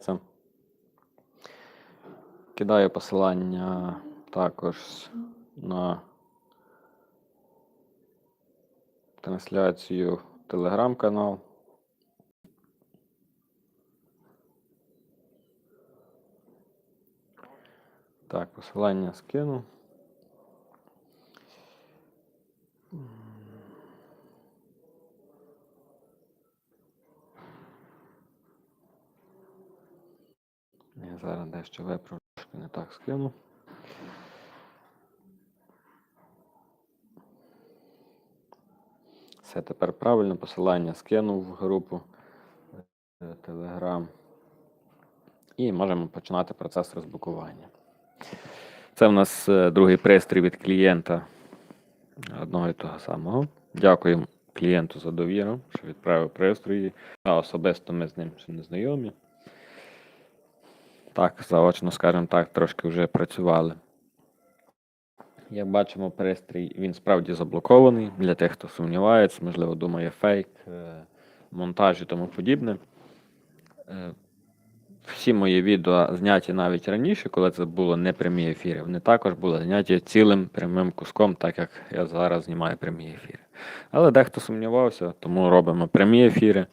Це. Кидаю посилання також на трансляцію телеграм-канал. Так, посилання скину. Я зараз дещо виправлю, трошки не так скину. Все тепер правильно, посилання скинув в групу е, Telegram. І можемо починати процес розблокування. Це в нас е, другий пристрій від клієнта одного і того самого. Дякуємо клієнту за довіру, що відправив пристрої. А особисто ми з ним ще не знайомі. Так, заочно, скажімо так, трошки вже працювали. Як бачимо, пристрій він справді заблокований для тих, хто сумнівається, можливо, думає фейк, е, монтаж і тому подібне. Е, Всі мої відео зняті навіть раніше, коли це було не прямі ефіри. Вони також були зняті цілим прямим куском, так як я зараз знімаю прямі ефіри. Але дехто сумнівався, тому робимо прямі ефіри,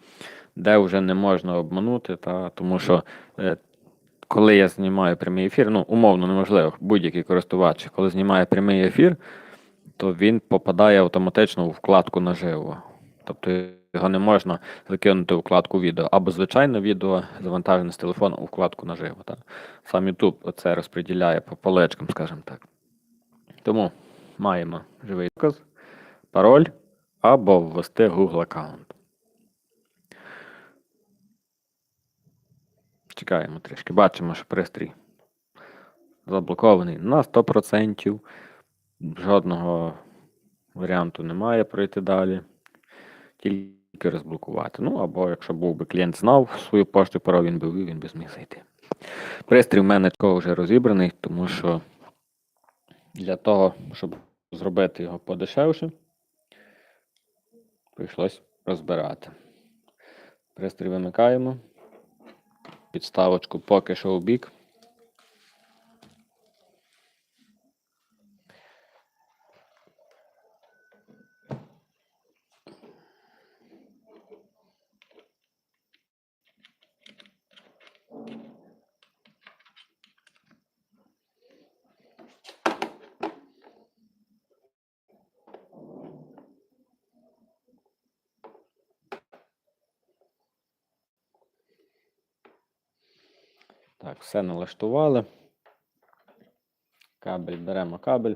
де вже не можна обманути, та, тому що е, коли я знімаю прямий ефір, ну, умовно неможливо, будь-який користувач, коли знімає прямий ефір, то він попадає автоматично у вкладку наживо. Тобто його не можна закинути у вкладку відео, або звичайне відео завантажене з телефону у вкладку наживо. Так? Сам YouTube це розподіляє по поличкам, скажімо так. Тому маємо живий доказ, пароль або ввести Google аккаунт. Чекаємо трішки. Бачимо, що пристрій заблокований на 100%. Жодного варіанту немає пройти далі. Тільки розблокувати. Ну, або якщо був би клієнт знав свою пошту, пароль він би він би зміг зайти. Пристрій в мене вже розібраний, тому що для того, щоб зробити його подешевше, прийшлось розбирати. Пристрій вимикаємо підставочку поки що у бік. Так, все налаштували. Кабель, беремо кабель.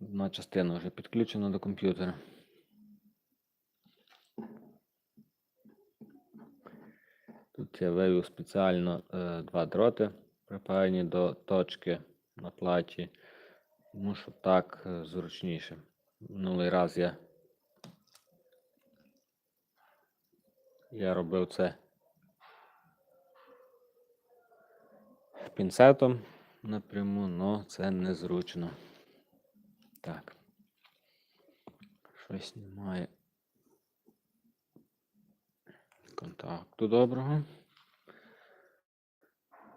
Одна частина вже підключена до комп'ютера. Тут я вивів спеціально е, два дроти, припаяні до точки на платі, тому що так е, зручніше. Минулий раз я, я робив це пінцетом напряму, але це незручно. Так. Щось немає контакту доброго.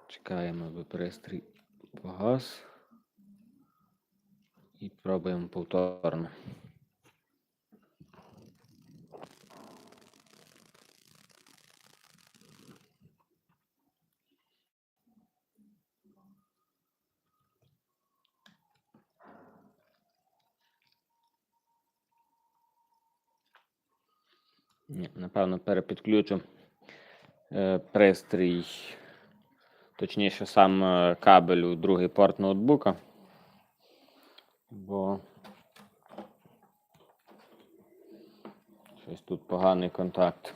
Чекаємо, аби пристрій погас. І пробуємо повторно. Ні, напевно, перепідключу е, пристрій, точніше, сам е, кабель у другий порт ноутбука. Бо щось тут поганий контакт.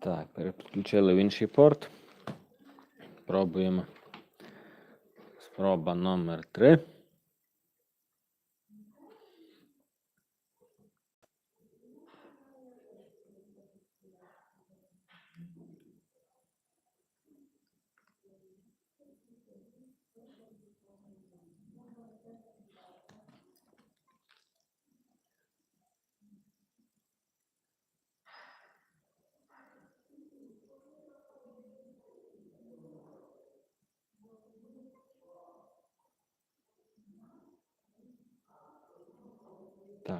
Так, переключили в інший порт. Пробуємо. Спроба номер 3.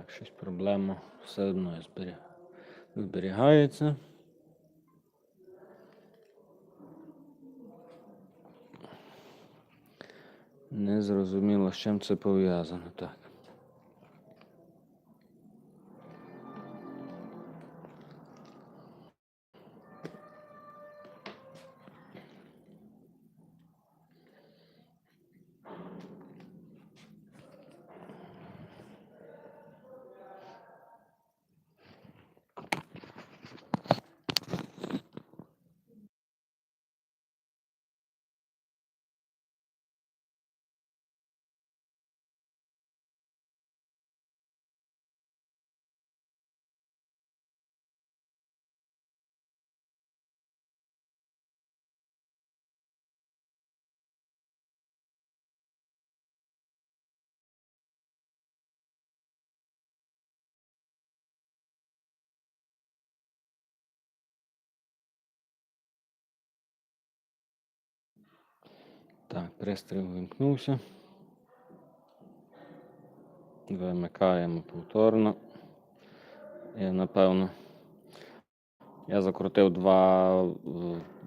Так, щось проблема все одно зберігається. Не зрозуміло, з чим це пов'язано. Так. Так, пристрій вимкнувся. Вимикаємо повторно. І напевно. Я закрутив два е,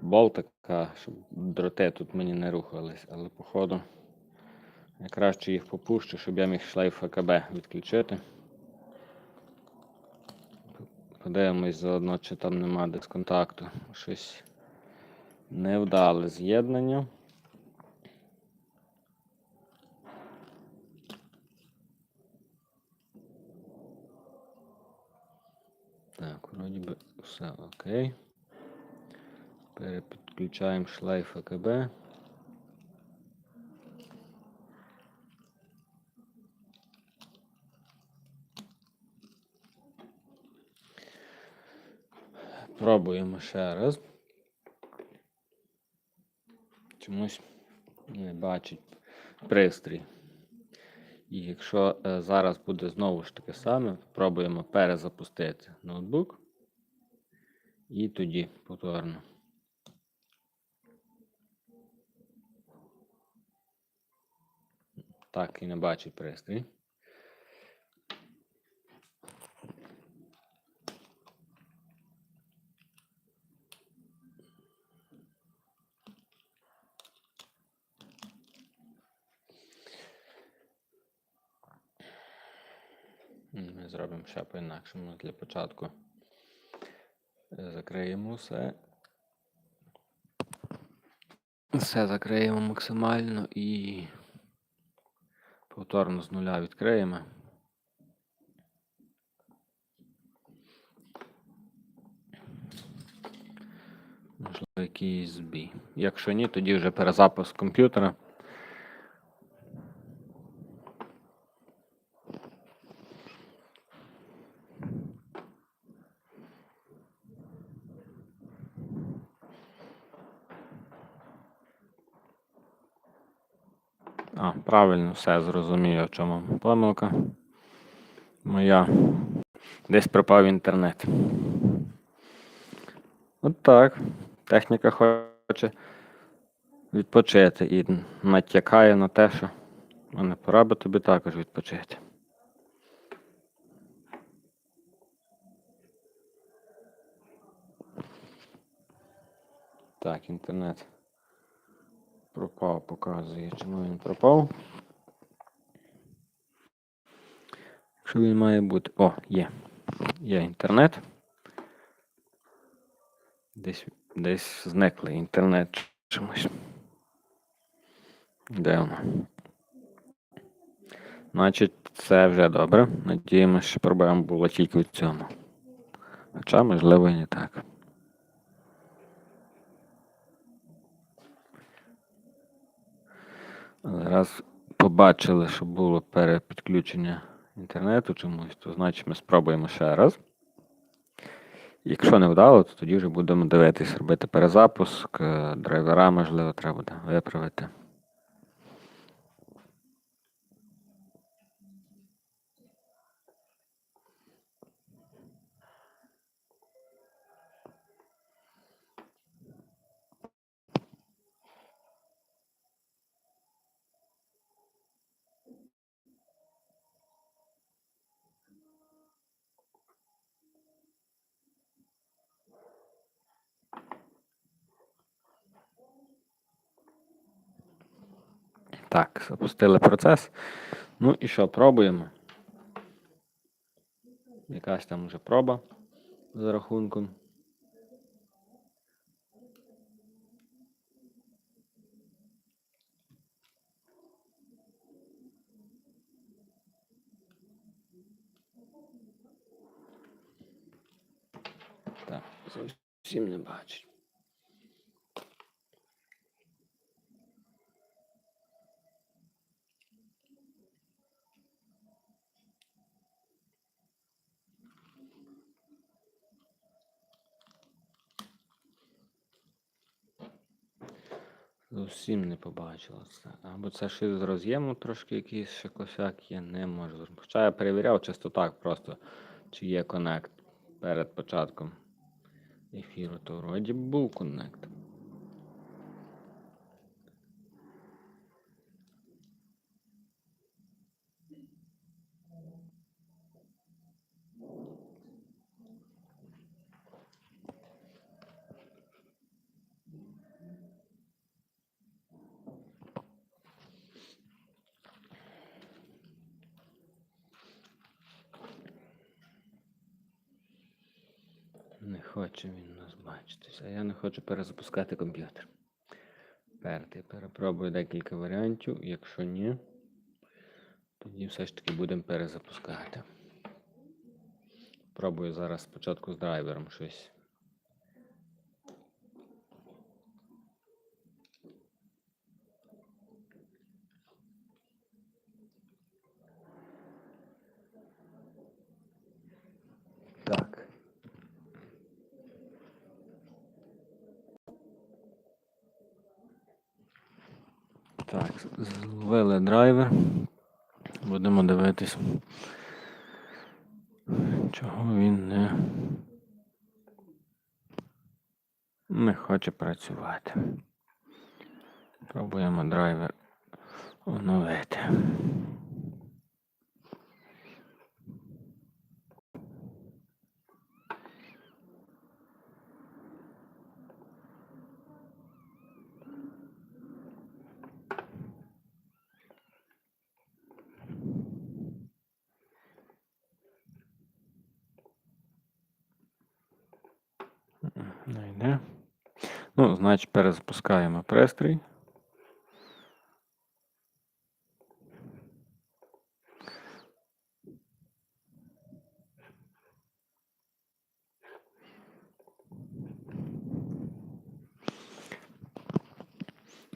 болтика, щоб дроти тут мені не рухались, але походу я краще їх попущу, щоб я міг шлейф АКБ відключити. Подивимось заодно, чи там нема дисконтакту. Щось невдале з'єднання. Так, вроді би все окей. Перепідключаємо шлейф АКБ. Пробуємо ще раз. Чомусь не бачить пристрій. І якщо е, зараз буде знову ж таке саме, пробуємо перезапустити ноутбук. І тоді повторно. Так, і не бачить пристрій. Ми зробимо ще по-інакшому. Для початку закриємо все. Все закриємо максимально і повторно з нуля відкриємо. Можливо, якийсь збій. Якщо ні, тоді вже перезапуск комп'ютера. А, правильно, все зрозумію, в чому помилка. Моя. Десь пропав інтернет. От так. Техніка хоче відпочити і натякає на те, що мене пора би тобі також відпочити. Так, інтернет пропав, показує, чому він пропав. Якщо він має бути. О, є. Є інтернет. Десь, десь зникли інтернет чомусь. Де воно? Значить, це вже добре. Надіємося, що проблема була тільки в цьому. Хоча, можливо, і не так. Раз побачили, що було перепідключення інтернету чомусь, то значить ми спробуємо ще раз. Якщо не вдало, то тоді вже будемо дивитись, робити перезапуск, е, драйвера, можливо, треба буде виправити. Так, запустили процес. Ну і що, пробуємо. Якась там вже проба за рахунком. Так, зовсім не бачить. Зовсім не побачила це. Або це ще з роз'єму трошки якийсь ще косяк є, не можу. Хоча я перевіряв чисто так просто, чи є коннект перед початком ефіру, то вроді був коннект. Не хоче він нас бачитися. Я не хочу перезапускати комп'ютер. Перти. Перепробую декілька варіантів. Якщо ні, тоді все ж таки будемо перезапускати. Пробую зараз спочатку з драйвером щось. Так. Так, зловили драйвер. Будемо дивитись, чого він не, не хоче працювати. Пробуємо драйвер оновити. Не йде. Ну, значить, перезапускаємо пристрій.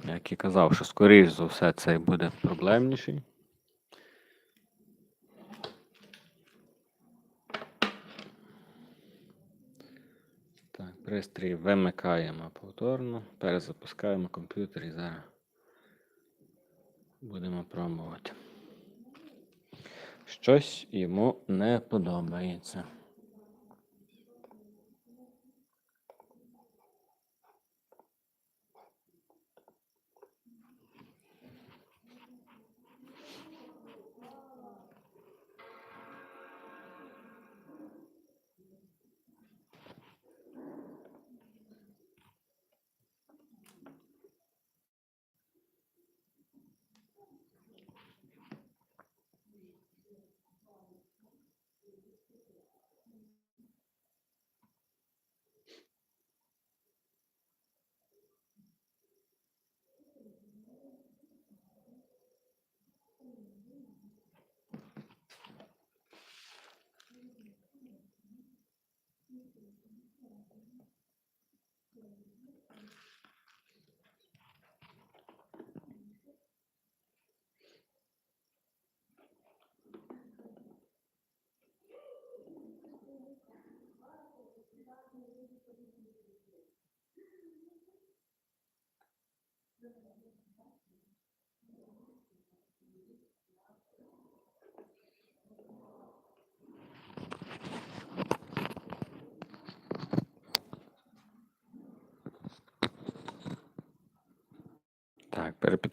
Як і казав, що скоріш за все цей буде проблемніший. Так, пристрій вимикаємо повторно, перезапускаємо комп'ютер і зараз будемо пробувати. Щось йому не подобається.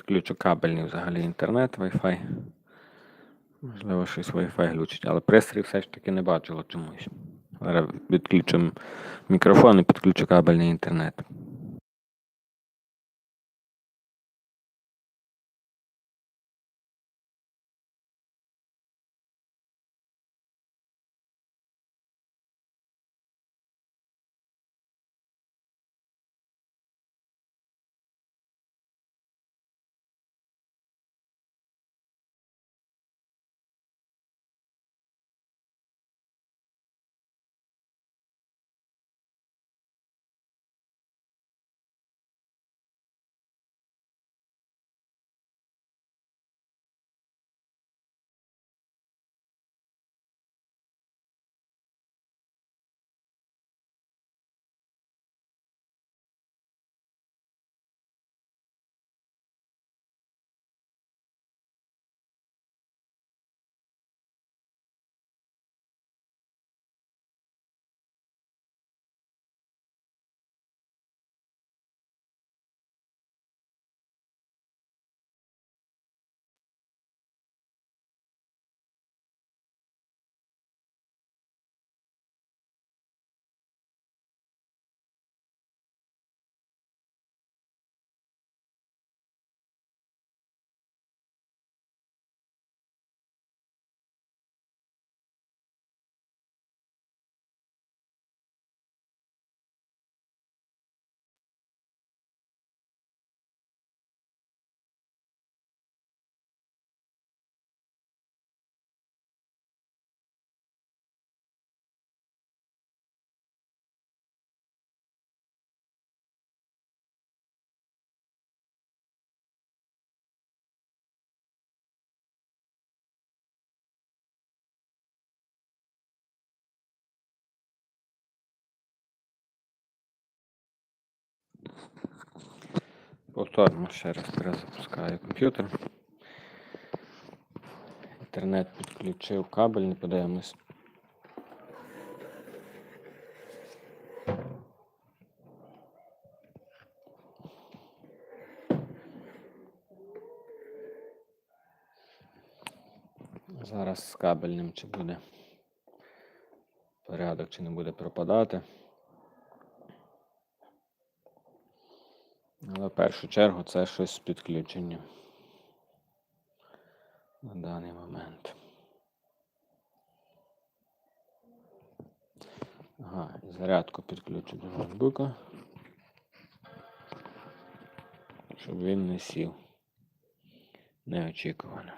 Так, перепідключу кабельний взагалі інтернет, Wi-Fi. Можливо, щось Wi-Fi глючить, але пристрій все ж таки не бачило чомусь. Зараз відключимо мікрофон і підключу кабельний інтернет. Повторно ще раз перезапускаю комп'ютер. Інтернет підключив кабель, не подивимось. Зараз з кабельним чи буде порядок, чи не буде пропадати. В першу чергу це щось з підключенням на даний момент. Ага, зарядку підключу до ноутбука, щоб він не сів. Неочікувано.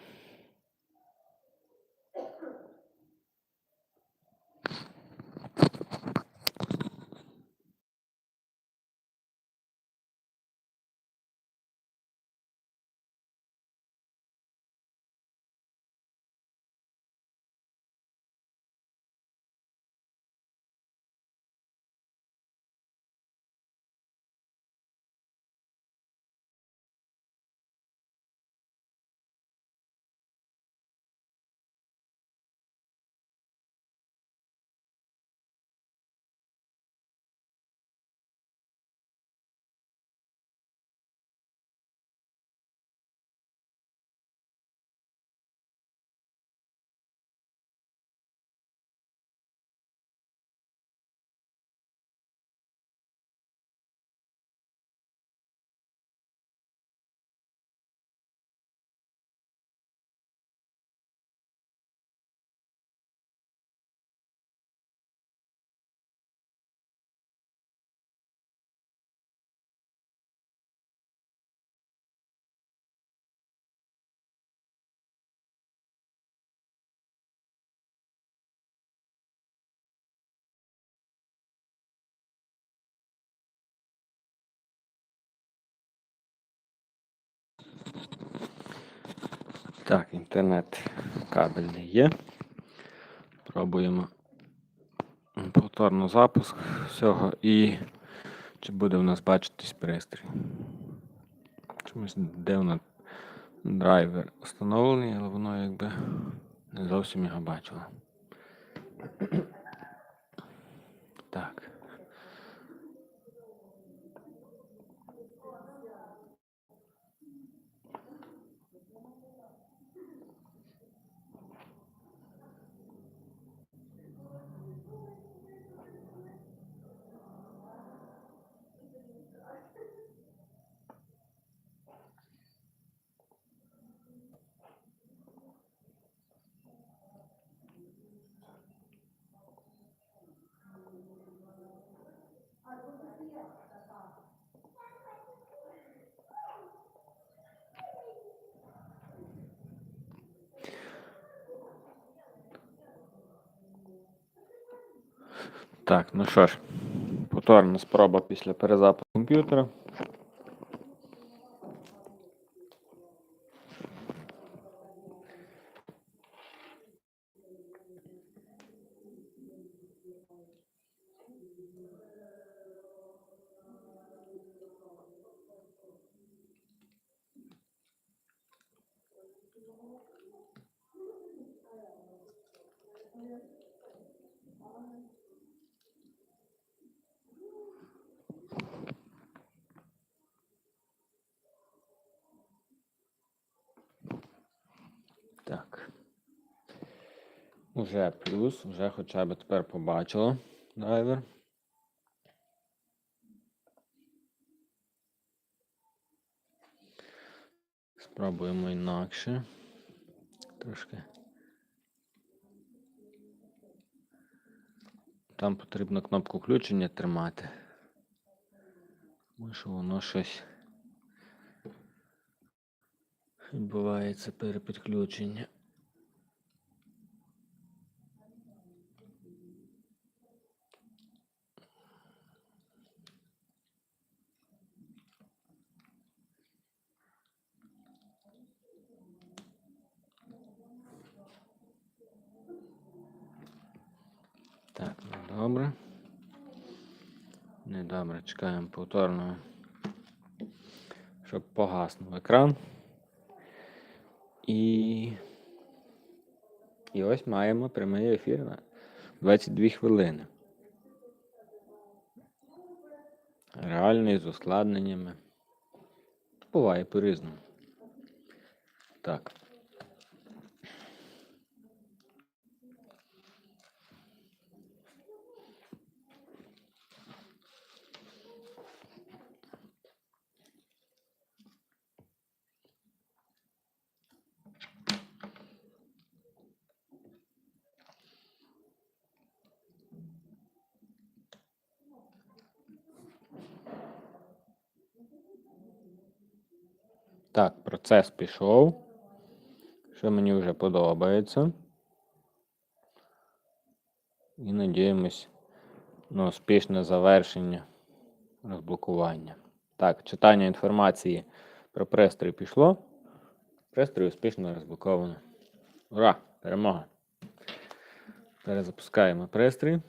Так, інтернет кабельний є. Пробуємо повторно запуск всього і чи буде в нас бачитись пристрій. Чомусь дивно драйвер встановлений, але воно якби не зовсім його бачило. Так. Так, ну що ж, повторна спроба після перезапуску комп'ютера. Так. Уже плюс, вже хоча б тепер побачило драйвер. Спробуємо інакше. Трошки. Там потрібно кнопку включення тримати. Тому що воно щось відбувається перепідключення. Ну добре. Недобре, чекаємо повторного. Щоб щоб погаснув екран. І. І ось маємо прямий ефір на 22 хвилини. Реальний з ускладненнями. Буває по-різному. Так. Так, процес пішов. Що мені вже подобається. І надіємось на успішне завершення розблокування. Так, читання інформації про пристрій пішло. Пристрій успішно розблоковано. Ура! Перемога! Перезапускаємо пристрій.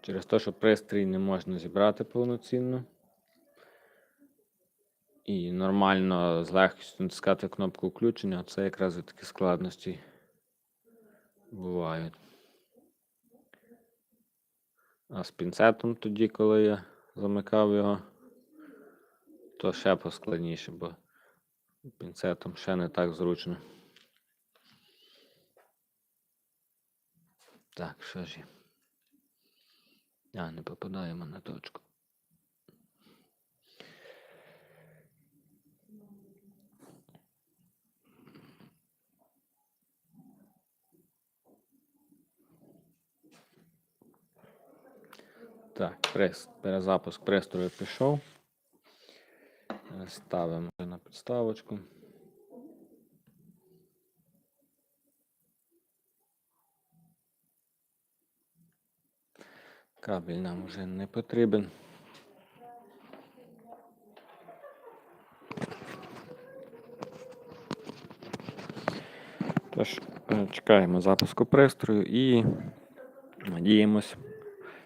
Через те, що пристрій не можна зібрати повноцінно. І нормально з легкістю натискати кнопку включення, це якраз і такі складності бувають. А з пінцетом тоді, коли я замикав його, то ще поскладніше, бо пінцетом ще не так зручно. Так, що ж є? А, не попадаємо на точку. Так, прес, перезапуск пристрою пішов. Е, Ставимо на підставочку. Кабель нам вже не потрібен. Тож, е, чекаємо запуску пристрою і надіємось,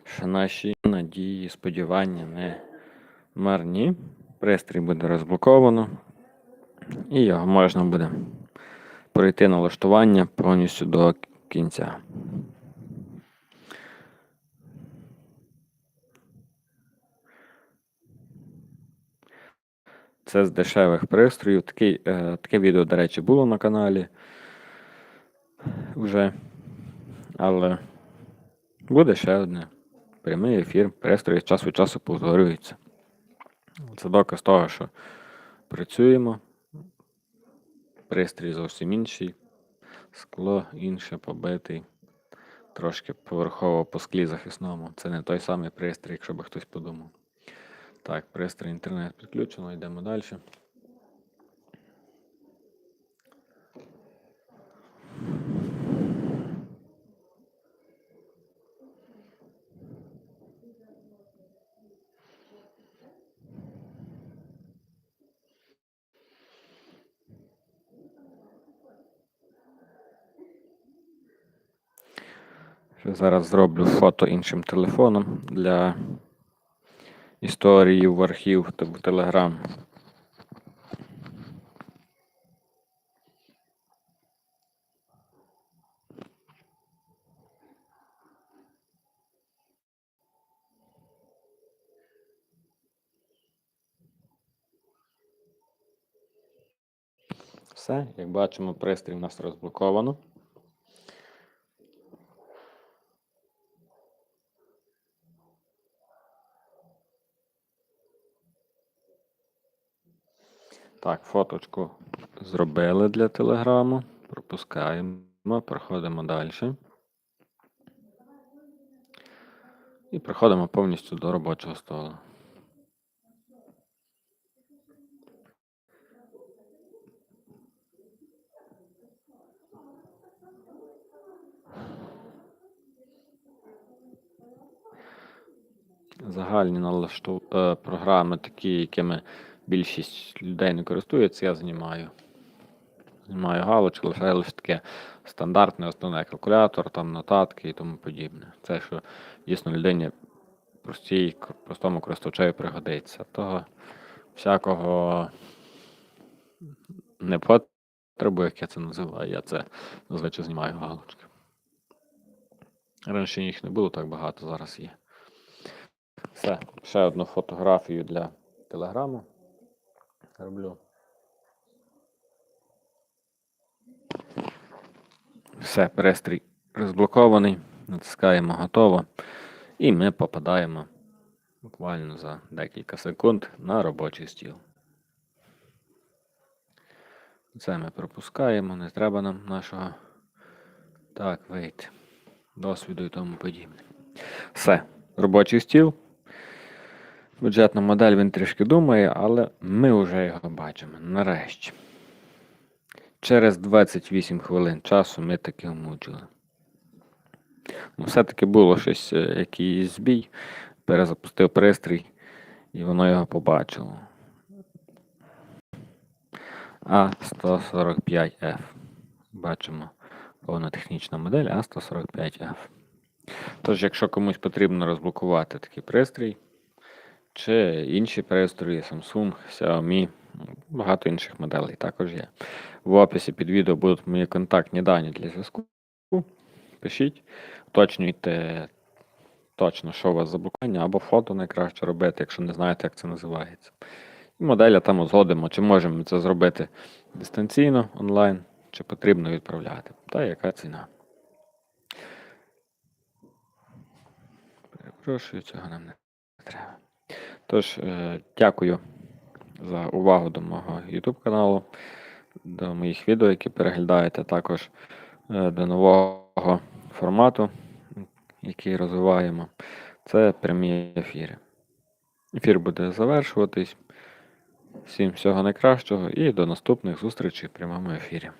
що наші надії, сподівання не марні. Пристрій буде розблоковано, і його можна буде пройти налаштування повністю до кінця. Це з дешевих пристроїв. Такий, е, таке відео, до речі, було на каналі вже. Але буде ще одне. Прямий ефір, пристрої час від часу повторюються. Це доказ того, що працюємо. Пристрій зовсім інший. Скло інше побитий. Трошки поверхово по склі захисному. Це не той самий пристрій, якщо би хтось подумав. Так, пристрій інтернет підключено, йдемо далі. Ще зараз зроблю фото іншим телефоном для історії в архів та в Телеграм. Все, як бачимо, пристрій у нас розблоковано. Так, фоточку зробили для телеграму. Пропускаємо, проходимо далі. І приходимо повністю до робочого столу. Загальні налашту... е, програми, такі, якими більшість людей не користується, я знімаю. Знімаю галочку, лише лише таке стандартне основне калькулятор, там нотатки і тому подібне. Це, що дійсно людині простій, простому користувачеві пригодиться. Того всякого не потребує, як я це називаю. Я це зазвичай знімаю галочки. Раніше їх не було так багато, зараз є. Все, ще одну фотографію для телеграму роблю. Все, пристрій розблокований. Натискаємо готово. І ми попадаємо буквально за декілька секунд на робочий стіл. Це ми пропускаємо, не треба нам нашого так вийти. Досвіду і тому подібне. Все, робочий стіл. Бюджетна модель він трішки думає, але ми вже його бачимо. Нарешті. Через 28 хвилин часу ми таки вмучили. Ну, все-таки було щось, е, якийсь збій. Перезапустив пристрій, і воно його побачило. А145F. Бачимо повна технічна модель А145F. Тож, якщо комусь потрібно розблокувати такий пристрій, чи інші пристрої, Samsung, Xiaomi, багато інших моделей також є. В описі під відео будуть мої контактні дані для зв'язку. Пишіть, уточнюйте точно, що у вас за блокування, або фото найкраще робити, якщо не знаєте, як це називається. І моделя там узгодимо, чи можемо ми це зробити дистанційно онлайн, чи потрібно відправляти, та яка ціна. Перепрошую, цього нам не треба. Тож, е, дякую за увагу до мого YouTube каналу, до моїх відео, які переглядаєте, також е, до нового формату, який розвиваємо. Це прямі ефіри. Ефір буде завершуватись. Всім всього найкращого і до наступних зустрічей в прямому ефірі.